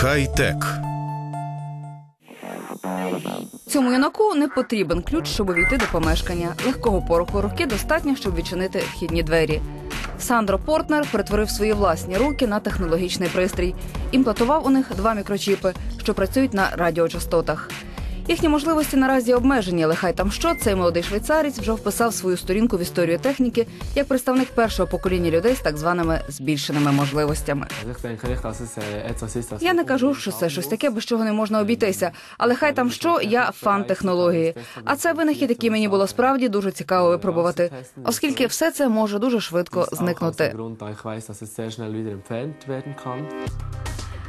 Хай-тек. Цьому юнаку не потрібен ключ, щоб увійти до помешкання. Легкого пороху руки достатньо, щоб відчинити вхідні двері. Сандро Портнер перетворив свої власні руки на технологічний пристрій. Імплантував у них два мікрочіпи, що працюють на радіочастотах. Їхні можливості наразі обмежені, але хай там що цей молодий швейцарець вже вписав свою сторінку в історію техніки як представник першого покоління людей з так званими збільшеними можливостями. Я не кажу, що це щось таке, без чого не можна обійтися. Але хай там що, я фан технології. А це винахід, який мені було справді дуже цікаво випробувати, оскільки все це може дуже швидко зникнути.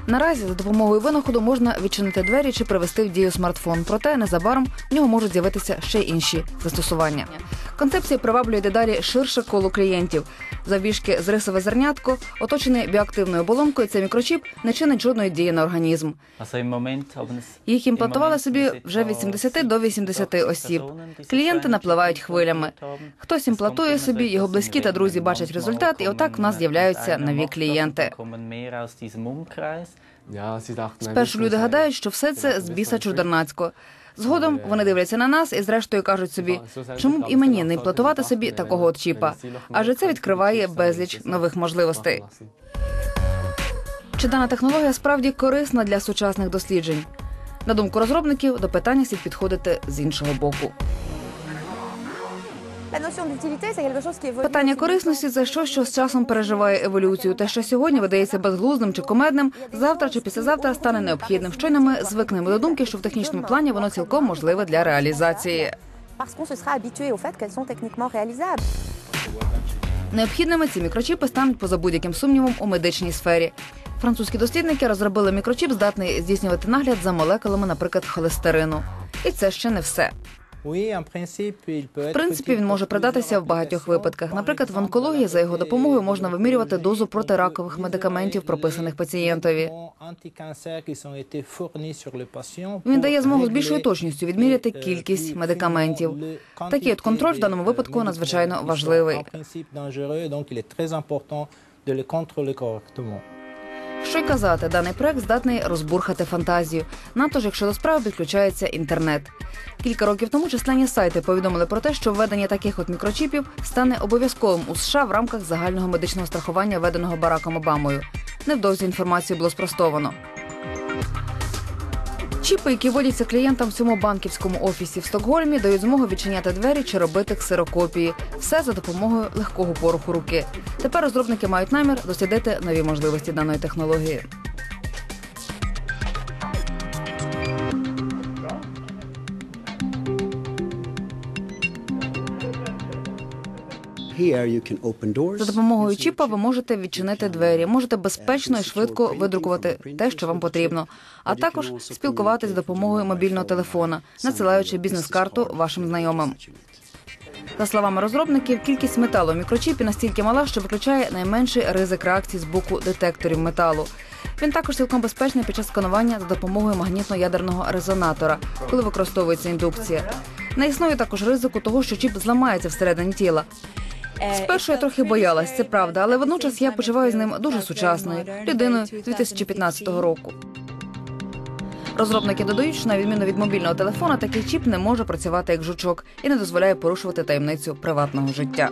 Наразі за допомогою винаходу можна відчинити двері чи привести в дію смартфон. Проте незабаром в нього можуть з'явитися ще інші застосування. Концепція приваблює дедалі ширше коло клієнтів. Завбільшки з рисове зернятко, оточений біоактивною оболонкою, цей мікрочіп не чинить жодної дії на організм. Їх імплантували собі вже від 70 до 80 осіб. Клієнти напливають хвилями. Хтось імплантує собі, його близькі та друзі бачать результат, і отак в нас з'являються нові клієнти. Спершу люди гадають, що все це з біса чудернацького. Згодом вони дивляться на нас і зрештою кажуть собі, чому б і мені не імплантувати собі такого от чіпа? Адже це відкриває безліч нових можливостей. Чи дана технологія справді корисна для сучасних досліджень? На думку розробників, до питання слід підходити з іншого боку. Питання корисності це щось, що з часом переживає еволюцію. Те, що сьогодні видається безглуздим чи комедним, завтра чи післязавтра стане необхідним. Щойно ми звикнемо до думки, що в технічному плані воно цілком можливе для реалізації. Необхідними ці мікрочіпи стануть поза будь-яким сумнівом у медичній сфері. Французькі дослідники розробили мікрочіп, здатний здійснювати нагляд за молекулами, наприклад, холестерину. І це ще не все. В принципі, він може придатися в багатьох випадках. Наприклад, в онкології за його допомогою можна вимірювати дозу протиракових медикаментів, прописаних пацієнтові. Він дає змогу з більшою точністю відміряти кількість медикаментів. Такий от контроль в даному випадку надзвичайно важливий. Що й казати, даний проект здатний розбурхати фантазію. Надто ж, якщо до справи підключається інтернет. Кілька років тому численні сайти повідомили про те, що введення таких от мікрочіпів стане обов'язковим у США в рамках загального медичного страхування, введеного Бараком Обамою. Невдовзі інформацію було спростовано. Чіпи, які водяться клієнтам в цьому банківському офісі в Стокгольмі, дають змогу відчиняти двері чи робити ксерокопії. Все за допомогою легкого поруху руки. Тепер розробники мають намір дослідити нові можливості даної технології. За допомогою чіпа ви можете відчинити двері, можете безпечно і швидко видрукувати те, що вам потрібно, а також спілкуватись з допомогою мобільного телефона, надсилаючи бізнес-карту вашим знайомим. За словами розробників, кількість металу в мікрочіпі настільки мала, що виключає найменший ризик реакції з боку детекторів металу. Він також цілком безпечний під час сканування за допомогою магнітно-ядерного резонатора, коли використовується індукція. Не існує також ризику того, що чіп зламається всередині тіла. Спершу я трохи боялась, це правда, але водночас я почуваю з ним дуже сучасною людиною 2015 року. Розробники додають, що на відміну від мобільного телефона, такий чіп не може працювати як жучок і не дозволяє порушувати таємницю приватного життя.